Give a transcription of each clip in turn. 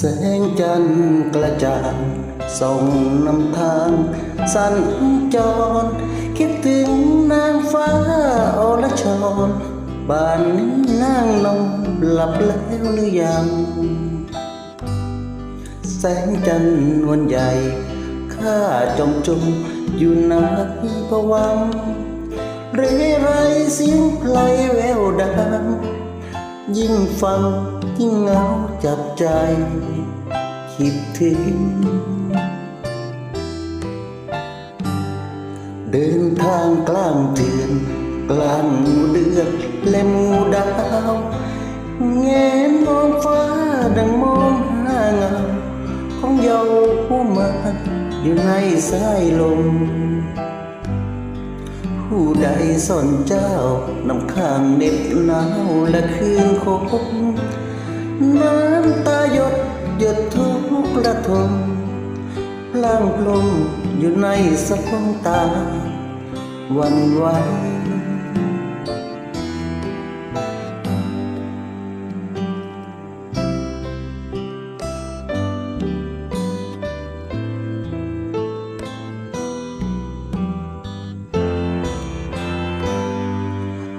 แสงจันทร์กระจ่างส่องนำทาง สัญจร คิดถึงนางฟ้าอรชรบ้านนี้นางนอนหลับแล้วหรือยัง แสงจันทร์นวลใหญ่ ข้าจมจมอยู่ในภวังเรไรเสียงเพลงแววดังยิ่งฟัง ยิ่งเหงาจับใจ คิดถึง เดินทางกลางเดือน กลางหมู่เดือนและหมู่ดาวแงนมองฟ้าดังมองหาเงาของเยาผู้มาอยู่ในสายลม ผู้ใดสนเจ้านำข้างเน็บหนาวและคืนคม น้ำตาหยดหยดทุกระทมพลางพลมอยู่ในสะพงตา วันไหว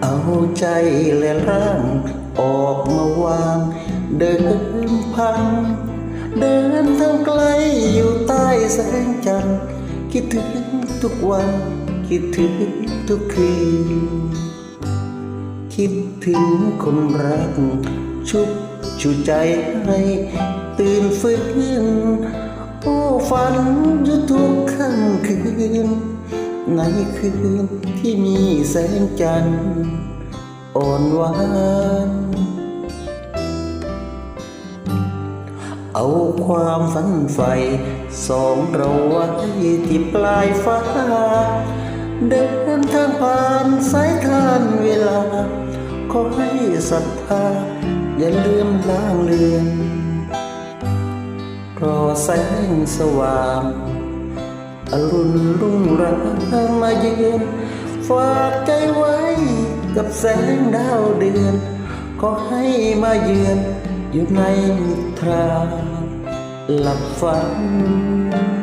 เอาใจและร่างออกมาวาง เดินพังเดินทางไกลอยู่ใต้แสงจันทร์คิดถึงทุกวัน คิดถึงทุกคืน คิดถึงคนรัก ชุบชูใจให้ ตื่นฟื้นโอ้ฝันอยู่ทุกค่ำคืน ในคืนที่มีแสงจันทร์อ่อนหวาน เอาความฝันใฝ่สองเราไว้ที่ปลายฟ้า เดินทางผ่านสายทานเวลา ขอให้ศรัทธา อย่าลืมล้างเลือนรอแสงสว่างอรุณรุ่งรืองมาเยือนฝากใจไว้กับแสงดาวเดือนก็ให้มาเยือนอยู่ในนิทรา หลับฝัน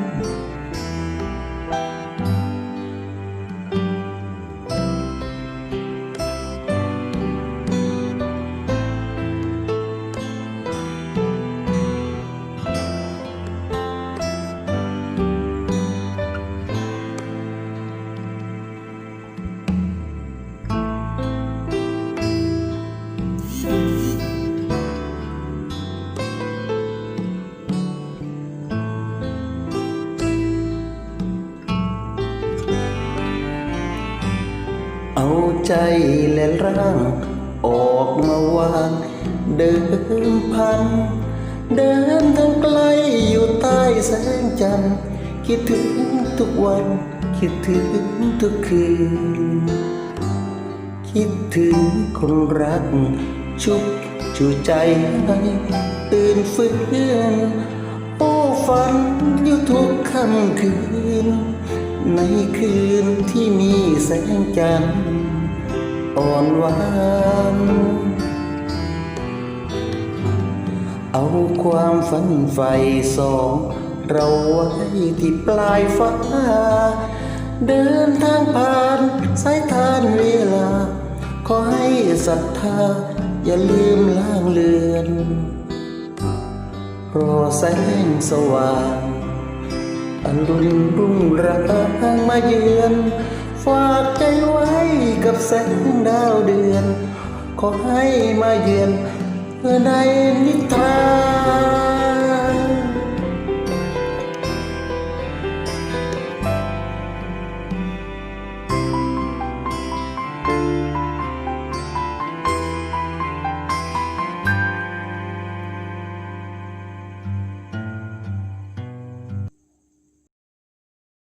เอาใจและร่าง ออกมาวาง เดินพัน เดินทางไกลอยู่ใต้แสงจันทร์คิดถึงทุกวัน คิดถึงทุกคืน คิดถึงคนรัก ชุบชูใจให้ตื่นฟื้นโอ้ ฝันอยู่ทุกค่ำคืน ในคืนที่มีแสงจันทร์อ่อนหวานเอาความฝันใฝ่สอง เราไว้ที่ปลายฟ้า เดินทางผ่านสายทานเวลา ขอให้ศรัทธา อย่าลืมล้างเลือน รอแสงสว่างอันรุณรุ่งรืองมาเยือน ฝากใจไว้กับแสงดาวเดือน ขอให้มาเยือนเพื่อในนิทรา